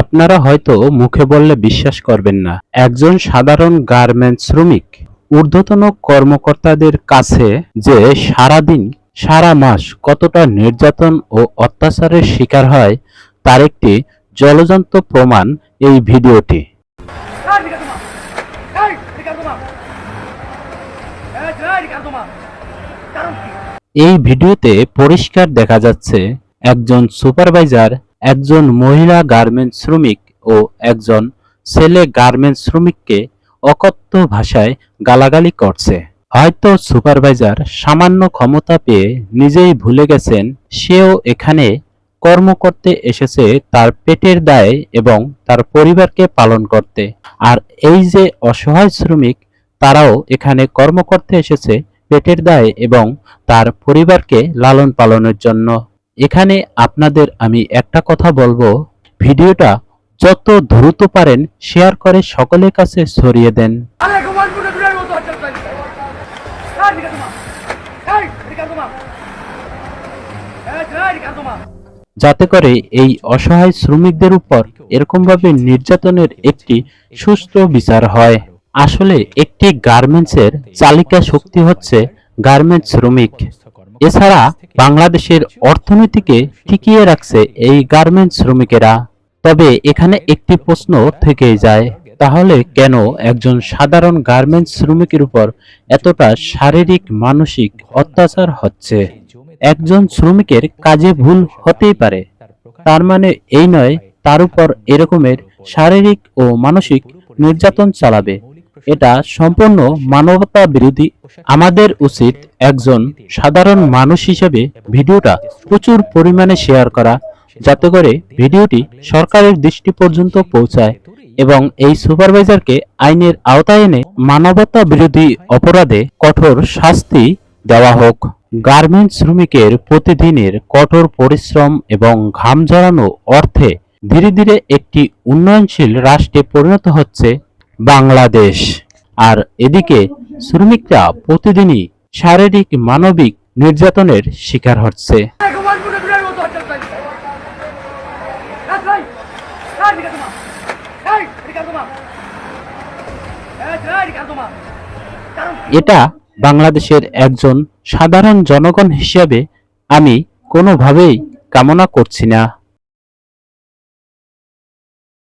আপনারা হয়তো মুখে বললে বিশ্বাস করবেন না, একজন সাধারণ গার্মেন্টস শ্রমিক, ঊর্ধ্বতন কর্মকর্তাদের কাছে যে সারাদিন, সারা মাস কতটা নির্যাতন ও অত্যাচারের শিকার হয়, তার একটি জলজন্ত প্রমাণ এই ভিডিওটি। এই ভিডিওতে পরিষ্কার দেখা যাচ্ছে, একজন সুপারভাইজার, একজন মহিলা গার্মেন্টস শ্রমিক ও একজন ছেলে গার্মেন্টস শ্রমিককে অকথ্য ভাষায় গালাগালি করছে। হয়তো সুপারভাইজার সামান্য ক্ষমতা পেয়ে নিজেই ভুলে গেছেন, সেও এখানে কর্ম করতে এসেছে তার পেটের দায়ে এবং তার পরিবারকে পালন করতে। আর এই যে অসহায় শ্রমিক তারাও এখানে কর্ম করতে এসেছে পেটের দায়ে এবং তার পরিবারকে লালন পালনের জন্য। এখানে আপনাদের আমি একটা কথা বলব। ভিডিওটা যত দ্রুত পারেন শেয়ার করে সকলের কাছে ছড়িয়ে দেন. যাতে করে এই অসহায় শ্রমিকদের উপর এরকমভাবে নির্যাতনের একটি সুস্থ বিচার হয়। আসলে একটি গার্মেন্টসের চালিকা শক্তি হচ্ছে গার্মেন্টস শ্রমিক। এছাড়া বাংলাদেশের অর্থনীতিকে টিকিয়ে রাখছে এই গার্মেন্টস শ্রমিকেরা। তবে এখানে একটি প্রশ্ন থেকেই যায়, তাহলে কেন একজন সাধারণ গার্মেন্টস শ্রমিকের উপর এতটা শারীরিক, মানসিক অত্যাচার হচ্ছে? একজন শ্রমিকের কাজে ভুল হতেই পারে। তার মানে এই নয়, তার উপর এরকমের শারীরিক ও মানসিক নির্যাতন চালাবে। এটা সম্পূর্ণ মানবতা বিরোধী আমাদের উচিত একজন সাধারণ মানুষ হিসেবে ভিডিওটা প্রচুর পরিমাণে শেয়ার করা, যাতে করে ভিডিওটি সরকারের দৃষ্টি পর্যন্ত পৌঁছায় এবং এই সুপারভাইজারকে আইনের আওতায় এনে মানবতা বিরোধী অপরাধে কঠোর শাস্তি দেওয়া হোক। গার্মেন্টস শ্রমিকের প্রতিদিনের কঠোর পরিশ্রম এবং ঘাম ঝরানো অর্থে ধীরে ধীরে একটি উন্নয়নশীল রাষ্ট্রে পরিণত হচ্ছে বাংলাদেশ। আর এদিকে শ্রমিকরা প্রতিদিনই শারীরিক, মানবিক নির্যাতনের শিকার হচ্ছে। এটা বাংলাদেশের একজন সাধারণ জনগণ হিসাবে আমি কোনোভাবেই কামনা করছি না।